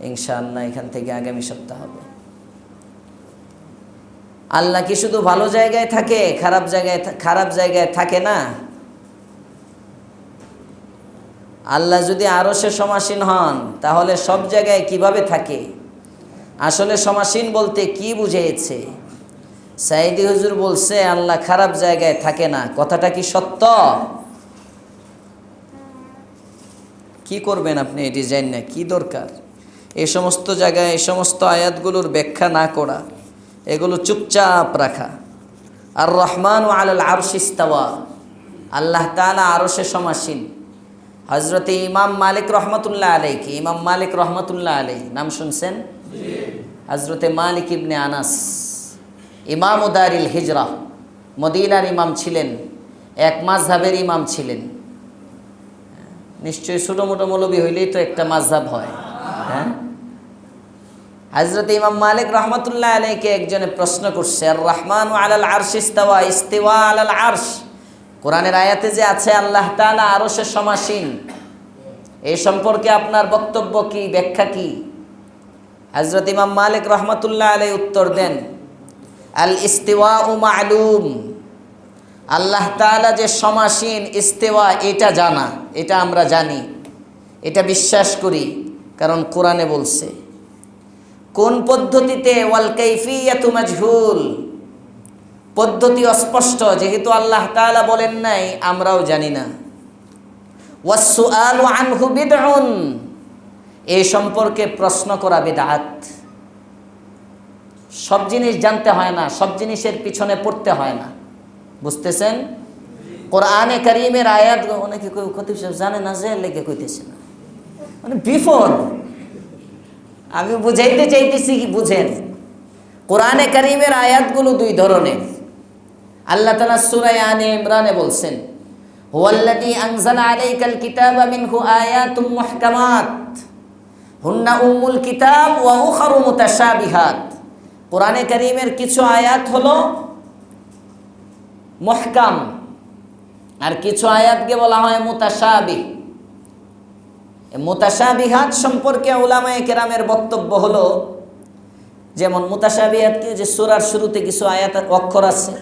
ইনশাআল্লাহ এখান থেকে আগামী সপ্তাহ হবে। আল্লাহ কি শুধু ভালো জায়গায় থাকে, খারাপ জায়গায় খারাপ জায়গায় থাকে না? আল্লাহ যদি আরও সে সমাসীন হন, তাহলে সব জায়গায় কীভাবে থাকে? আসলে সমাসীন বলতে কি বুঝেছে সাইদি হুজুর বলছে, আল্লাহ খারাপ জায়গায় থাকে না। কথাটা কি সত্য? কি করবেন আপনি? এটি জানেন না কি দরকার? এই সমস্ত জায়গায় এই সমস্ত আয়াতগুলোর ব্যাখ্যা না করা, এগুলো চুপচাপ রাখা। আর রহমান ও আলাল আরশিস্তাওয়া আল্লাহ তালা আরও সে সমাসীন। হজরতে ইমাম মালিক রহমতুল্লাহ আলাই কি ইমাম মালিক রহমতুল্লাহ আলাই নাম শুনছেন? হজরতে মালিক ইবনে আনাস, ইমাম উদারিল হিজরা, মদিনার ইমাম ছিলেন, এক মাঝহাবের ইমাম ছিলেন। নিশ্চয়ই ছোটো মোটো মৌলবী হইলেই তো একটা মাঝহাব হয় হ্যাঁ? হজরত ইমাম মালিক রহমতুল্লাহ আলাইকে একজনে প্রশ্ন করছে রহমান আলাল আরশ ইস্তাওয়া, ইস্তিওয়া আলাল আরশ। কোরআনের আয়াতে যে আছে, আল্লাহ তাআলা আরও সে সমাসীন। এই সম্পর্কে আপনার বক্তব্য কি, ব্যাখ্যা কি? হজরত ইমাম মালিক রহমতুল্লাহ আলাই উত্তর দেন আল ইস্তিওয়া উ আলুম আল্লাহ তাআলা যে সমাসীন, ইস্তেওয়া, এটা জানা, এটা আমরা জানি, এটা বিশ্বাস করি, কারণ কোরআনে বলছে। কোন পদ্ধতিতে, ওয়াল কাইফিয়াতু মাজহুল? পদ্ধতি অস্পষ্ট, যেহেতু আল্লাহ তাআলা বলেন নাই, আমরাও জানি না। ওয়াসসুআলু আনহু বিদউন এই সম্পর্কে প্রশ্ন করা বিদআত। সব জিনিস জানতে হয় না, সব জিনিসের পিছনে পড়তে হয় না। বুঝতেছেন? কোরআনে করিমের আয়াত, অনেকে কেউ জানে না যে লেগে কইতেছে না। মানে বিফোর আমি বুঝাইতে চাইতেছি কি বুঝেন? কোরআনে করিমের আয়াতগুলো দুই ধরনের। আল্লাহ তালা সুরায় আনে ইমরানে বলছেন হুয়াল্লাযী আনজালা আলাইকাল কিতাবা মিনহু আয়াতুম মুহকামাত, হুন্না উম্মুল কিতাব ওয়া উখারু মুতাশাবিহাত। কোরআনে করিমের কিছু আয়াত হলো মহকাম, আর কিছু আয়াতকে বলা হয় মুতাশাবি মুতাশাবিহাত সম্পর্কে ওলামায়ে কেরামের বক্তব্য হলো, যেমন মুতাশাবিহাত কি, যে সূরার শুরুতে কিছু আয়াত অক্ষর আছে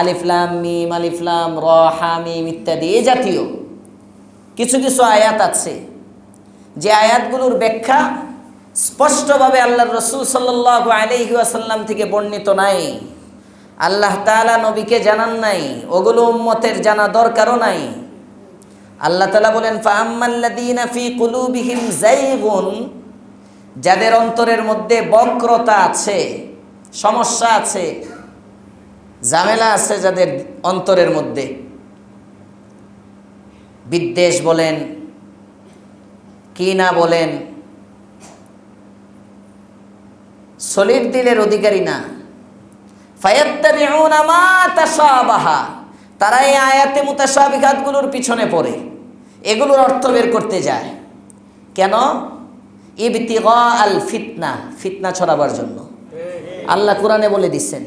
আলিফলাম মিম আলিফলাম র হামিম ইত্যাদি, এ জাতীয় কিছু কিছু আয়াত আছে। যে আয়াতগুলোর ব্যাখ্যা স্পষ্টভাবে আল্লাহর রসুল সাল্লাহ আলহি আসাল্লাম থেকে বর্ণিত নাই। আল্লাহ তাআলা নবীকে জানান নাই, ওগুলো উম্মতের জানা দরকারও নাই। আল্লাহ তাআলা বলেন, ফাআম্মাল্লাযীনা ফি কুলুবিহিম যায়গুন যাদের অন্তরের মধ্যে বক্রতা আছে, সমস্যা আছে, ঝামেলা আছে যাদের অন্তরের মধ্যে। বিদ্বেষ বলেন কিনা বলেন সলিড দিলের অধিকারী না। ফায়াত্তাবিউনা মা তাশাবাহা, তারা এই আয়াতে মুতাশাবিহাতগুলোর পিছনে পড়ে। এগুলোর অর্থ বের করতে যায়। কেন? ইবতিগা আল ফিতনা ফিতনা ছড়াবার জন্য। আল্লাহ কোরআনে বলে দিচ্ছেন,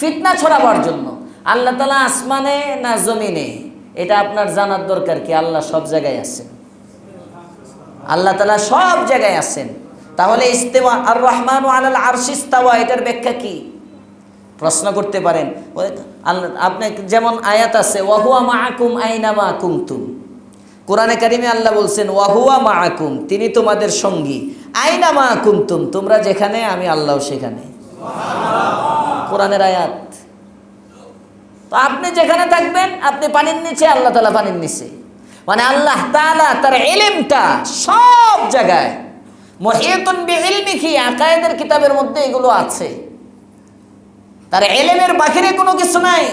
ফিতনা ছড়াবার জন্য। আল্লাহ তালা আসমানে না জমিনে? এটা আপনার জানার দরকার কি? আল্লাহ সব জায়গায় আছেন। আল্লাহ তালা সব জায়গায় আছেন। তাহলে ইস্তেওয়া আর রহমান আলাল আরশিস্তাওয়া এটার ব্যাখ্যা কি? প্রশ্ন করতে পারেন। আল্লাহ, আপনি যেমন আয়াত আছে ওয়াহুয়া মাআকুম আইনা মা কুমতুম কোরআনে কারিমে আল্লাহ বলছেন, ওয়াহুয়া মাআকুম তিনি তোমাদের সঙ্গী। আইনা মা কুমতুম তোমরা যেখানে, আমি আল্লাহ সেখানে। কোরআনের আয়াত। তো আপনি যেখানে থাকবেন, আপনি পানির নিচে, আল্লাহ তালা পানির নিচে। মানে আল্লাহ তাআলা তার এলেমটা সব জায়গায়। মহিয়তুন বিইলমিহি, আকায়েদের কিতাবের মধ্যে এগুলো আছে। তার এলেমের বাহিরে কোনো কিছু নাই।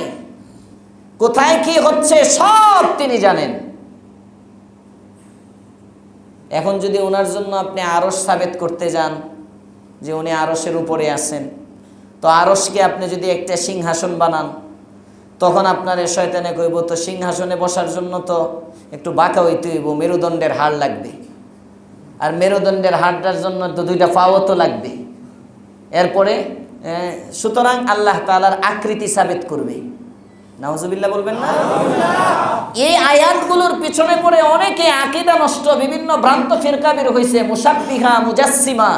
কোথায় কি হচ্ছে, সব তিনি জানেন। এখন যদি ওনার জন্য আপনি আরস সাবেত করতে যান, যে উনি আরসের উপরে আছেন, তো আরসকে আপনি যদি একটা সিংহাসন বানান, তখন আপনার এ শয়তানে কইব, তো সিংহাসনে বসার জন্য তো একটু বাঁকা হইতে হইব, মেরুদণ্ডের হাড় লাগবে। আর মেরুদণ্ডের হাড়টার জন্য তো দুইটা পাও তো লাগবে। এরপরে সুতরাং আল্লাহ তালার আকৃতি সাবেত করবে। নাউজুবিল্লাহ বলবেন না? এই আয়াতগুলোর পিছনে পড়ে অনেকে আকিদা নষ্ট, বিভিন্ন ভ্রান্ত ফিরকা বের হয়েছে মুসাব্বিহা মুজাসসিমা,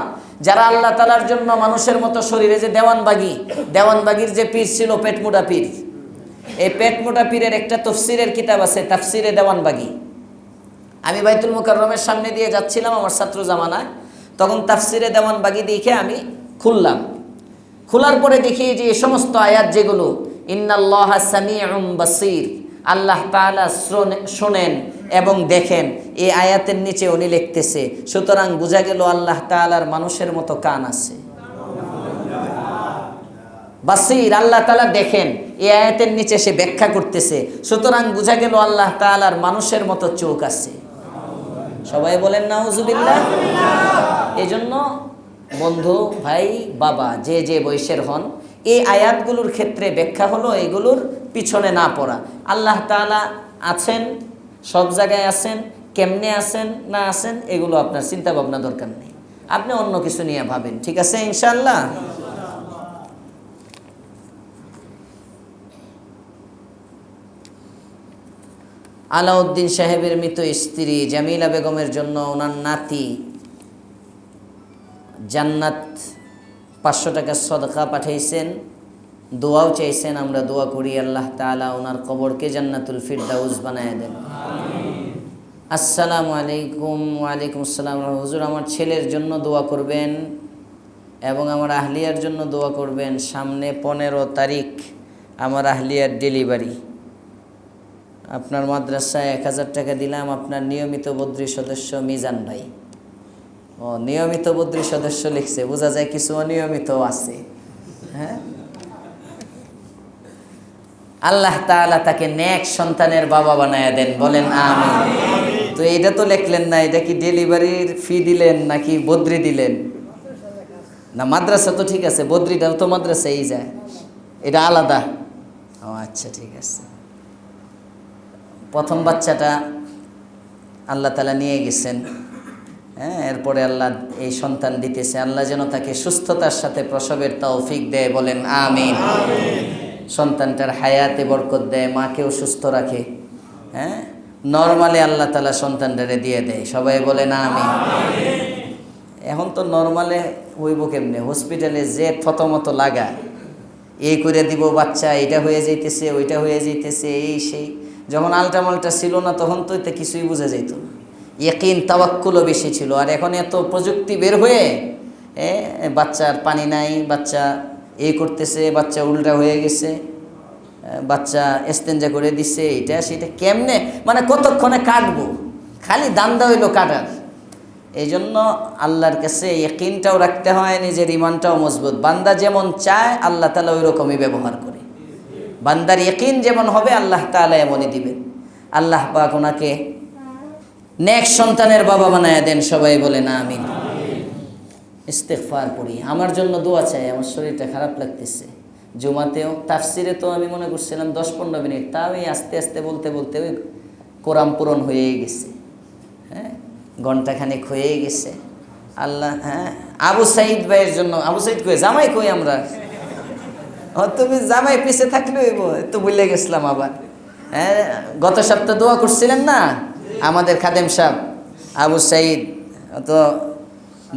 যারা আল্লাহ তালার জন্য মানুষের মতো শরীরে যে দেওয়ানবাগি, দেওয়ানবাগির যে পীর ছিল পেটমোটা পীর। এই পেটমোটা পীরের একটা তফসিরের কিতাব আছে, তাফসিরে দেওয়ানবাগি। আমি বাইতুল মুকাররমের সামনে দিয়ে যাচ্ছিলাম আমার ছাত্র জামানায়। তখন তাফসিরে দেওয়ান বাগি দেখে আমি খুললাম। খোলার পরে দেখি যে এই সমস্ত আয়াত যেগুলো ইন্নাল্লাহ সামিউম বাসির। আল্লাহ শোনেন এবং দেখেন। এই আয়াতের নিচে উনি লিখতেছে সুতরাং বোঝা গেল আল্লাহ তাআলার মানুষের মতো কান আছে। বাসির আল্লাহ তাআলা দেখেন এই আয়াতের নিচে সে ব্যাখ্যা করতেছে সুতরাং বোঝা গেল আল্লাহ তাআলার মানুষের মতো চোখ আছে। সবাই বলেন নাউজুবিল্লাহ। এই জন্য বন্ধু ভাই বাবা যে যে বয়সের হন এই আয়াতগুলোর ক্ষেত্রে ব্যাখ্যা হলো এগুলোর পিছনে না পড়া। আল্লাহ তাআলা আছেন, সব জায়গায় আছেন, কেমনে আছেন, না আছেন, এগুলো আপনার চিন্তা ভাবনা দরকার নেই। আপনি অন্য কিছু নিয়ে ভাবেন, ঠিক আছে ইনশাল্লাহ আলাউদ্দিন সাহেবের মৃত স্ত্রী জামিলা বেগমের জন্য ওনার নাতি জান্নাত পাঁচশো টাকা সদকা পাঠাইছেন, দোয়াও চাইছেন, আমরা দোয়া করি আল্লাহ তাআলা ওনার কবরকে জান্নাতুল ফিরদাউস বানায় দেন। আসসালামু আলাইকুম, ওয়ালাইকুম আসসালাম। হুজুর, আমার ছেলের জন্য দোয়া করবেন এবং আমার আহলিয়ার জন্য দোয়া করবেন। সামনে পনেরো তারিখ আমার আহলিয়ার ডেলিভারি। আপনার মাদ্রাসায় এক হাজার টাকা দিলাম, আপনার নিয়মিত বদ্রী সদস্য মিজান ভাই। ও নিয়মিত বদ্রী সদস্য লিখছে, বোঝা যায় কিছু অনিয়মিত আছে। হ্যাঁ? আল্লাহ তাআলা তাকে নেক সন্তানের বাবা বানায় দেন, বলেন আমি তো এটা তো লিখলেন না, এটা কি ডেলিভারির ফি দিলেন নাকি বদ্রি দিলেন? না, মাদ্রাসা তো ঠিক আছে, বদ্রিটাও তো মাদ্রাসাই যায়। এটা আলাদা। ও আচ্ছা ঠিক আছে। প্রথম বাচ্চাটা আল্লাহ তালা নিয়ে গেছেন। হ্যাঁ এরপরে আল্লাহ এই সন্তান দিতেছে। আল্লাহ যেন তাকে সুস্থতার সাথে প্রসবের তৌফিক দেয় বলেন আমিন। সন্তানটার হায়াতে বরকত দেয় মাকেও সুস্থ রাখে। হ্যাঁ নর্মালি আল্লাহ তালা সন্তানটারে দিয়ে দেয় সবাই বলে না আমি এখন তো নর্মালে হইব কেমনে? হসপিটালে যে থতমত লাগা এই করে দিব বাচ্চা এটা হয়ে যাইতেছে ওইটা হয়ে যাইতেছে এই সেই। যখন আলটা মালটা ছিল না তখন তো কিছুই বোঝা যেত ইয়কিন তাওয়াক্কুলও বেশি ছিল। আর এখন এত প্রযুক্তি বের হয়ে এ, বাচ্চার পানি নাই বাচ্চা এই করতেছে বাচ্চা উল্টা হয়ে গেছে বাচ্চা এস্তেঞ্জা করে দিছে এটা সেটা কেমনে? মানে কতক্ষণে কাটবো? খালি দান্দা হইল কাটার। এই জন্য আল্লাহর কাছে ইয়কিনটাও রাখতে হয় নিজের ইমানটাও মজবুত। বান্দা যেমন চায় আল্লাহ তালা ওই রকমই ব্যবহার করে। বান্দার ইয়কিন যেমন হবে আল্লাহ তালা এমনই দিবেন। আল্লাহ পাক ওনাকে নেক সন্তানের বাবা বানায় দেন, সবাই বলে, না, আমিন। ইস্তেকফার পড়ি আমার জন্য দোয়া চাই, আমার শরীরটা খারাপ লাগতেছে। জুমাতেও তাফসিরে তো আমি মনে করছিলাম দশ পনেরো মিনিট, তাও আমি আস্তে আস্তে বলতে বলতে ওই কোরআন পূরণ হয়েই গেছে। হ্যাঁ ঘন্টাখানেক হয়েই গেছে। আল্লাহ হ্যাঁ আবু সাইদ ভাইয়ের জন্য, আবু সাইদ কই, জামাই কই আমরা? তুমি জামাই পিছে থাকলে তো ভুলে গেছিলাম আবার। হ্যাঁ গত সপ্তাহ দোয়া করছিলেন না? আমাদের খাদেম সাহেব আবু সাইদ তো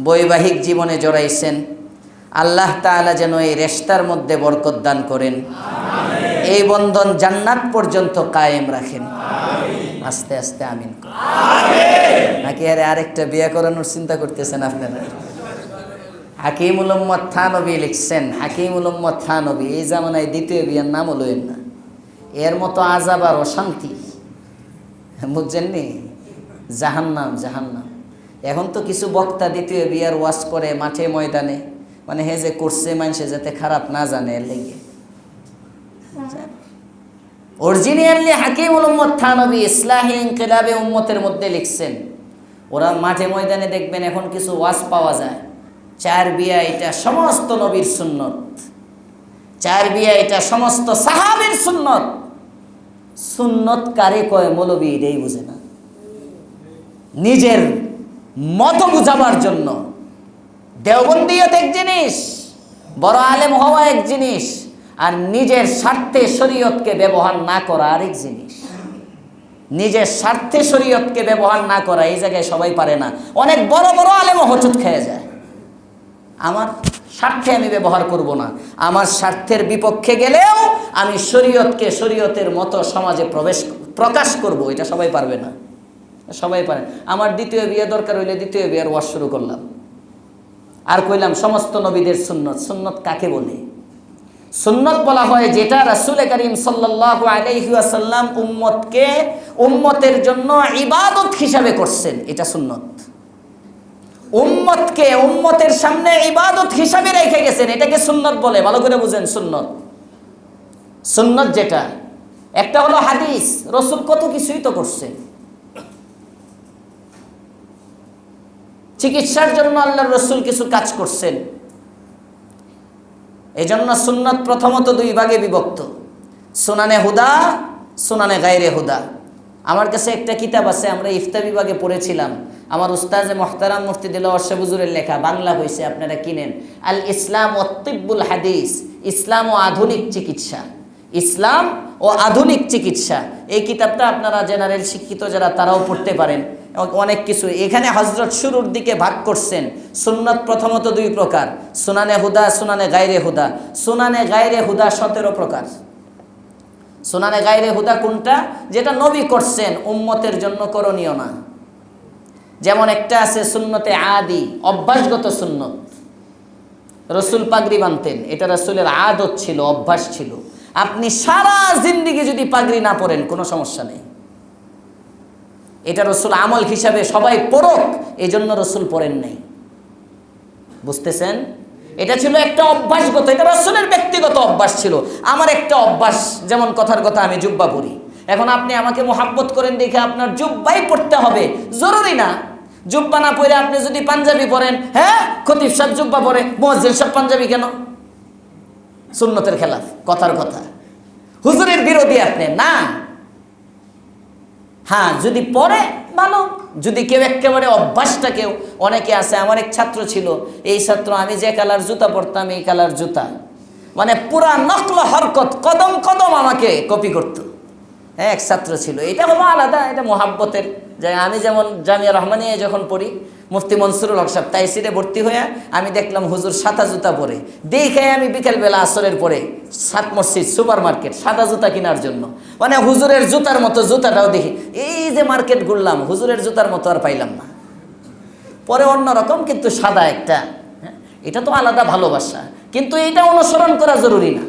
বৈবাহিক জীবনে জড়াইছেন। আল্লাহ তাআলা যেন এই রেস্তার মধ্যে বরকত দান করেন। এই বন্ধন জান্নাত পর্যন্ত কায়েম রাখেন। আস্তে আস্তে আমিন নাকি আরে আরেকটা বিয়ে করানোর চিন্তা করতেছেন আপনারা? হাকিমুল উম্মদ থানবী লিখছেন হাকিমুল উম্মদ থানবী এই জামানায় দ্বিতীয় বিয়ের নামও লইন না। এর মতো আজাব আর অশান্তি। বুঝছেন নি জাহান্নাম জাহান্নাম। এখন তো কিছু বক্তা দ্বিতীয় বিয়ার ওয়াশ করে মাঠে ময়দানে। মানে হে যে করছে মানুষে যাতে খারাপ না জানে এর লেগে। অরিজিনালি হাকিমুল উম্মত থানবী ইসলাহী ইনকিলাবে উম্মতের মধ্যে লিখছেন, ওরা মাঠে ময়দানে দেখবেন এখন কিছু ওয়াজ পাওয়া যায়। চার বিয়া এটা সমস্ত নবীর সুন্নত। চার বিয়া এটা সমস্ত সাহাবীর সুন্নত। সুন্নত কারে কয় মৌলবি এটাই বুঝে না। নিজের মত বুঝাবার জন্য। দেওবন্দিয়ত এক জিনিস, বড় আলেম হওয়া এক জিনিস, আর নিজের স্বার্থে শরীয়তকে ব্যবহার না করা আরেক জিনিস। নিজের স্বার্থে শরীয়তকে ব্যবহার না করা, এই জায়গায় সবাই পারে না। অনেক বড় বড় আলেমও হচুত খেয়ে যায়। আমার স্বার্থে আমি ব্যবহার করব না। আমার স্বার্থের বিপক্ষে গেলেও আমি শরীয়তকে শরীয়তের মতো সমাজে প্রবেশ, প্রকাশ করব, এটা সবাই পারবে না। সবাই পারে। আমার দ্বিতীয় বিয়ে দরকার হইলে দ্বিতীয় বিয়ের ওয়াজ শুরু করলাম। আর কইলাম, সমস্ত নবীদের সুন্নত। সুন্নত কাকে বলে? সুন্নত বলা হয় যেটা রাসুল করিম সাল্লাল্লাহু আলাইহি ওয়াসাল্লাম উম্মতকে, উম্মতের জন্য ইবাদত হিসাবে করছেন। এটা সুন্নত। উম্মতকে উম্মতের সামনে ইবাদত হিসাবে রেখে গেছেন। এটাকে সুন্নত বলে। ভালো করে বুঝেন, সুন্নত। সুন্নত যেটা, একটা হলো হাদিস। রসুল কত কিছুই তো করছেন চিকিৎসার জন্য আল্লাহ রসুল কিছু কাজ করছেন। এই জন্য সুন্নত প্রথমত দুই ভাগে বিভক্ত। সুনানে হুদা, সুনানে গায়রে হুদা। আমার কাছে একটা কিতাব আছে, আমরা ইফতা বিভাগে পড়েছিলাম। আমার উস্তাজে মোহতারাম মুফতি দিল অর্শবুজুরের লেখা, বাংলা হয়েছে আপনারা কিনেন। আল ইসলাম ও তিব্বুল হাদিস, ইসলাম ও আধুনিক চিকিৎসা। ইসলাম ও আধুনিক চিকিৎসা। এই কিতাবটা আপনারা জেনারেল শিক্ষিত যারা, তারাও পড়তে পারেন। অনেক কিছু। এখানে হজরত শুরুর দিকে ভাগ করছেন। সুন্নত প্রথমত দুই প্রকার, সুনানে হুদা, সুনানে গায়রে হুদা। সুনানে গায়রে হুদা সতেরো প্রকার। সুনানে গায়রে হুদা কোনটা? যেটা নবী করছেন, উম্মতের জন্য করণীয় না। যেমন একটা আছে সুন্নতে আদি, অভ্যাসগত সুন্নত। রসুল পাগড়ি বানতেন, এটা রসুলের আদত ছিল, অভ্যাস ছিল। আপনি সারা জিন্দিগি যদি পাগড়ি না পরেন, কোনো সমস্যা নেই। এটা রসুল আমল হিসাবে সবাই পড়ক এই জন্য রসুল পড়েন নাই। বুঝতেছেন? এটা ছিল একটা অভ্যাসগত এটা রসুলের ব্যক্তিগত অভ্যাস ছিল। আমার একটা অভ্যাস, যেমন কথার কথা আমি জুব্বা পড়ি। এখন আপনি আমাকে মোহাব্বত করেন দেখে আপনার জুব্বাই পড়তে হবে। জরুরি না। জুব্বা না পরে আপনি যদি পাঞ্জাবি পরেন হ্যাঁ? খতিব সাহেব জুব্বা পরে মসজিদ সব পাঞ্জাবি কেন? সুন্নতের খেলাফ, কথার কথা। হুজুরের বিরোধী আপনি, না। হ্যাঁ যদি পরে, ভালো। যদি কেউ একেবারে অভ্যাসটা কেউ, অনেকে আছে, আমার এক ছাত্র ছিল, এই ছাত্র, আমি যে কালার জুতা পরতাম, এই কালার জুতা। মানে পুরা নকল হরকত, কদম কদম আমাকে কপি করত। হ্যাঁ এক ছাত্র ছিল। এটা হলো আলাদা, এটা মোহাব্বতের যে আমি যেমন জামিয়া রহমানিয়া যখন পড়ি মুফতি মনসুরুল হক সাহেব তাইসিরে ভর্তি হয়ে আমি দেখলাম হুজুর সাদা জুতা পরে। দেখে আমি বিকেলবেলা আসরের পরে সাত মসজিদ সুপার মার্কেট সাদা জুতা কেনার জন্য। মানে হুজুরের জুতার মতো জুতাটাও দেখি। এই যে মার্কেট ঘুরলাম হুজুরের জুতার মতো আর পাইলাম না। পরে অন্যরকম কিন্তু সাদা একটা হ্যাঁ, এটা তো আলাদা ভালোবাসা। কিন্তু এটা অনুসরণ করা জরুরি না।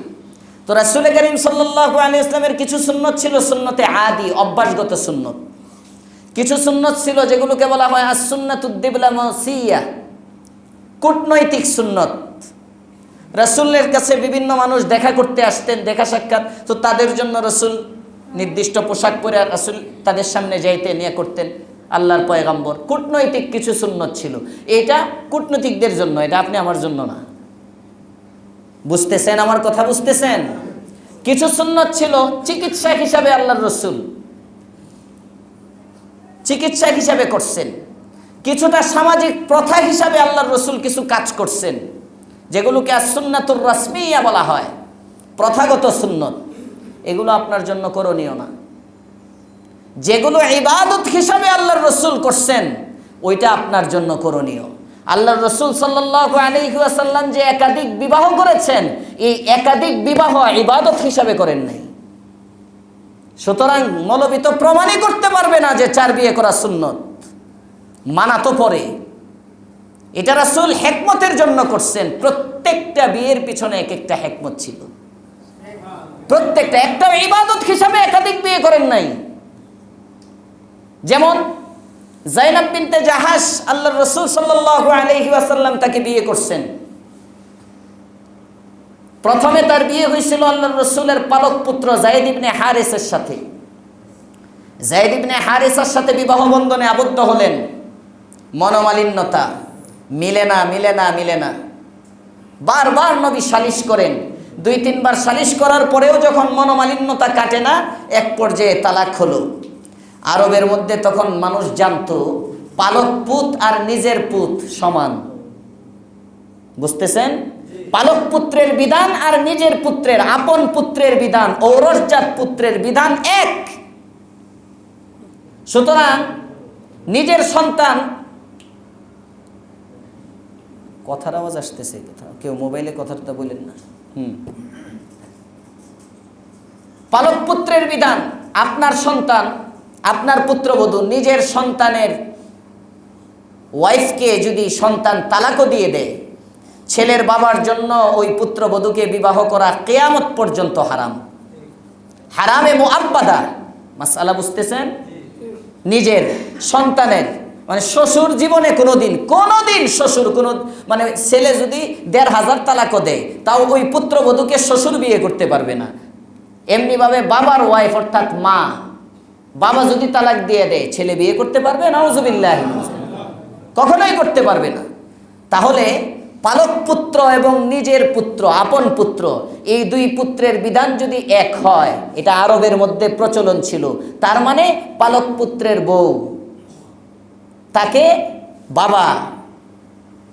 তো রাসুল করিম সাল্লাহ আলী ইসলামের কিছু সুন্নত ছিল সুন্নতে আদি অভ্যাসগত সুন্নত। কিছু সুন্নত ছিল যেগুলোকে বলা হয় আসুন্নাতুদ্দিবলামসিয়া কূটনৈতিক সুন্নত। রসুলের কাছে বিভিন্ন মানুষ দেখা করতে আসতেন, দেখা সাক্ষাৎ। তো তাদের জন্য রসুল নির্দিষ্ট পোশাক পরে রসুল তাদের সামনে যাইতে নিয়ে করতেন আল্লাহর পয়গাম্বর। কূটনৈতিক কিছু সুন্নত ছিল। এটা কূটনৈতিকদের জন্য, এটা আপনি আমার জন্য না। বুঝতেছেন? আমার কথা বুঝতেছেন? কিছু সুন্নত ছিল চিকিৎসা হিসাবে আল্লাহর রসুল। চিকিৎসা হিসাবে করছেন। কিছুটা সামাজিক প্রথা হিসাবে আল্লাহর রসুল কিছু কাজ করছেন, যেগুলোকে সুন্নাতুর রশ্মিয়া বলা হয়। প্রথাগত সুন্নত, এগুলো আপনার জন্য করণীয় না। যেগুলো ইবাদত হিসাবে আল্লাহর রসুল করছেন, ওইটা আপনার জন্য করণীয়। আল্লাহর রসুল সাল্লাহ আলহিহাসাল্লাম যে একাধিক বিবাহ করেছেন, এই একাধিক বিবাহ ইবাদত হিসাবে করেন নাই। সুতরাং মৌলবী তো প্রমাণই করতে পারবে না যে চার বিয়ে করা সুন্নত। মানা তো পরে এটা রাসুল হেকমতের জন্য করছেন। প্রত্যেকটা বিয়ের পিছনে এক একটা হেকমত ছিল। প্রত্যেকটা, একটা ইবাদত হিসাবে একাধিক বিয়ে করেন নাই। যেমন জাইনাব বিনতে জাহাস আল্লাহ রসুল সাল্লাহ আলহি তাকে বিয়ে করছেন। প্রথমে তার বিয়ে হয়েছিল আল্লাহ রসুলের পালক পুত্র জায়দ ইবনে হারেসের সাথে। জায়দ ইবনে হারেসের সাথে বিবাহ বন্ধনে আবদ্ধ হলেন। মনোমালিন্যতা, মিলে না মিলে না মিলে না। বারবার নবী সালিশ করেন। দুই, তিনবার সালিশ করার পরেও যখন মনোমালিন্যতা কাটে না, এক পর্যায়ে তালাক হলো। আরবের মধ্যে তখন মানুষ জানতো, পালক পুত আর নিজের পুত সমান। বুঝতেছেন? পালক পুত্রের বিধান আর নিজের পুত্রের, আপন পুত্রের বিধান, ঔরসজাত পুত্রের বিধান এক। সুতরাং নিজের সন্তান, কথার আওয়াজ আসতেছে কথা। কেউ মোবাইলে কথাটা বলেন না। হুম। পালক পুত্রের বিধান, আপনার সন্তান, আপনার পুত্রবধূ নিজের সন্তানের ওয়াইফকে যদি সন্তান তালাকও দিয়ে দেয় ছেলের বাবার জন্য ওই পুত্রবধূকে বিবাহ করা কেয়ামত পর্যন্ত হারাম। হারামে মোয়াব্বাদা মাসালা বুঝতেছেন? নিজের সন্তানের মানে শ্বশুর জীবনে কোনোদিন কোনোদিন শ্বশুর, কোনো মানে ছেলে যদি দেড় হাজার তালাকও দেয়, তাও ওই পুত্রবধূকে শ্বশুর বিয়ে করতে পারবে না। এমনিভাবে বাবার ওয়াইফ অর্থাৎ মা, বাবা যদি তালাক দিয়ে দেয়, ছেলে বিয়ে করতে পারবে না, নাউজুবিল্লাহ। কখনোই করতে পারবে না। তাহলে পালক পুত্র এবং নিজের পুত্র, আপন পুত্র, এই দুই পুত্রের বিধান যদি এক হয়, এটা আরবের মধ্যে প্রচলন ছিল, তার মানে পালক পুত্রের বউ, তাকে বাবা,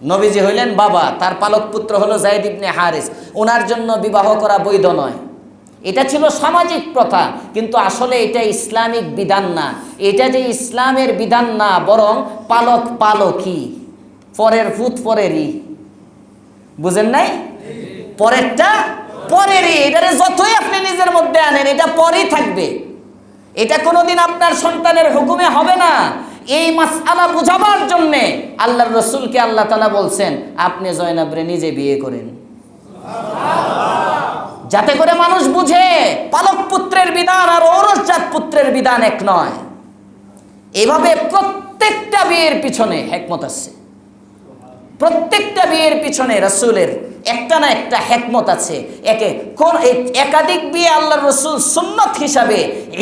নবীজি হইলেন বাবা, তার পালক পুত্র হলো জায়দ ইবনে হারিস ওনার জন্য বিবাহ করা বৈধ নয়। এটা ছিল সামাজিক প্রথা, কিন্তু আসলে এটা ইসলামিক বিধান না। এটা যে ইসলামের বিধান না, বরং পালক পালকই, পরের ফুত পরেরই। বুঝেন নাই? পরেরটা, পরেরই, এটারে যতই আপনি নিজের মধ্যে আনেন, এটা পরেই থাকবে। এটা কোনোদিন আপনার সন্তানের হুকুমে হবে না। এই মাসআলা বুঝাবার জন্যে আল্লাহর রসুলকে আল্লাহ তালা বলছেন, আপনি জয়নাবরে নিজে বিয়ে করেন। যাতে করে মানুষ বুঝে, পালক পুত্রের বিধান আর ঔরসজাত পুত্রের বিধান এক নয়। এভাবে প্রত্যেকটা বিয়ের পিছনে একমত আছে। প্রত্যেকটা বিয়ের পিছনে রসুলের একটা না একটা হেকমত আছে। একে কোন একাধিক বিয়ে আল্লাহ রসুল সুন্নত হিসাবে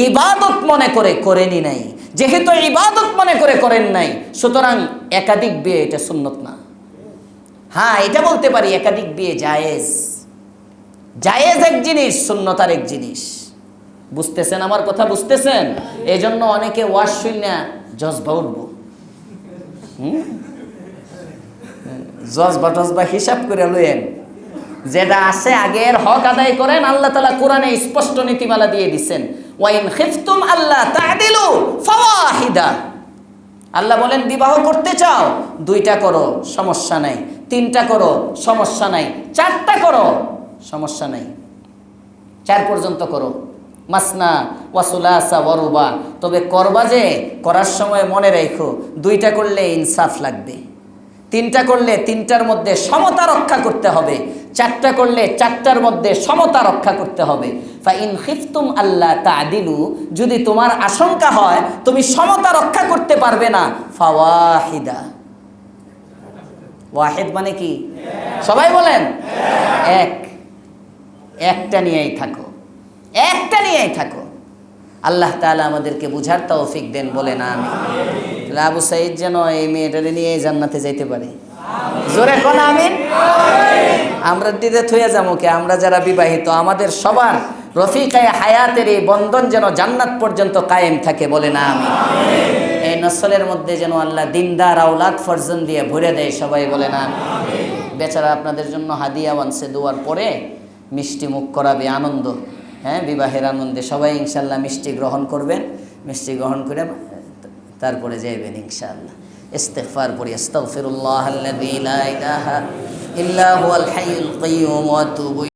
ইবাদত মনে করে করেনি নাই। যেহেতু ইবাদত মনে করে করেন নাই, সুতরাং একাধিক বিয়ে এটা সুন্নত না। হ্যাঁ এটা বলতে পারি, একাধিক বিয়ে জায়েজ। জায়েজ এক জিনিস সুন্নতার এক জিনিস। বুঝতেছেন আমার কথা? বুঝতেছেন? এই জন্য অনেকে ওয়াশ শূন্য জজবা উঠবো। হুম? জজবা টজবা হিসাব করে লইয়েন। যেটা আছে আগের হক আদায় করেন, আল্লাহ তালা কোরআনে স্পষ্ট নীতিমালা দিয়ে দিচ্ছেন ওয়াইন খিফতুম আল্লাহ তাদিলু ফাওয়াহিদা। আল্লাহ বলেন, বিবাহ করতে চাও, দুইটা করো, সমস্যা নাই। তিনটা করো, সমস্যা নাই। চারটা করো, সমস্যা নাই। চার পর্যন্ত করো। মাসনা ওয়াসুলাসা ওয়ারুবা তবে করবা যে, করার সময় মনে রেখো, দুইটা করলে ইনসাফ লাগবে। তিনটা করলে তিনটার মধ্যে সমতা রক্ষা করতে হবে। চারটা করলে চারটার মধ্যে সমতা রক্ষা করতে হবে। আল্লাহ তাদিলু, যদি তোমার আশঙ্কা হয়, তুমি সমতা রক্ষা করতে পারবে না। ফাওয়াহিদা। ওয়াহিদ মানে কি? সবাই বলেন? এক। একটা নিয়েই থাকো। একটা নিয়েই থাকো। আল্লাহ তাআলা আমাদেরকে বুঝার তৌফিক দেন বলে না আমি আবু সাইদ যেন এই মেয়েটারে নিয়ে জান্নাতে যাইতে পারে। জোরে কোন আমিন? আমরা দিতে থইয়া যাব কে, আমরা যারা বিবাহিত, আমাদের সবার রফিকায় হায়াতের এই বন্ধন যেন জান্নাত পর্যন্ত কায়েম থাকে বলে না আমি। এই নসলের মধ্যে যেন আল্লাহ দিনদার আউলাদ ফরজন দিয়ে ভরে দেয় সবাই বলে না বেচারা আপনাদের জন্য হাদিয়া বানছে দুয়ার পরে মিষ্টি মুখ করাবে আনন্দ। হ্যাঁ বিবাহের আনন্দে সবাই ইনশাল্লাহ মিষ্টি গ্রহণ করবেন। মিষ্টি গ্রহণ করে তারপরে যাইবেন ইনশাআল্লাহ। ইস্তেগফার পড়ি, আস্তাগফিরুল্লাহ আল্লাযী লা ইলাহা ইল্লা হুয়াল হাইয়ুল কাইয়্যুম ওয়া আতুবু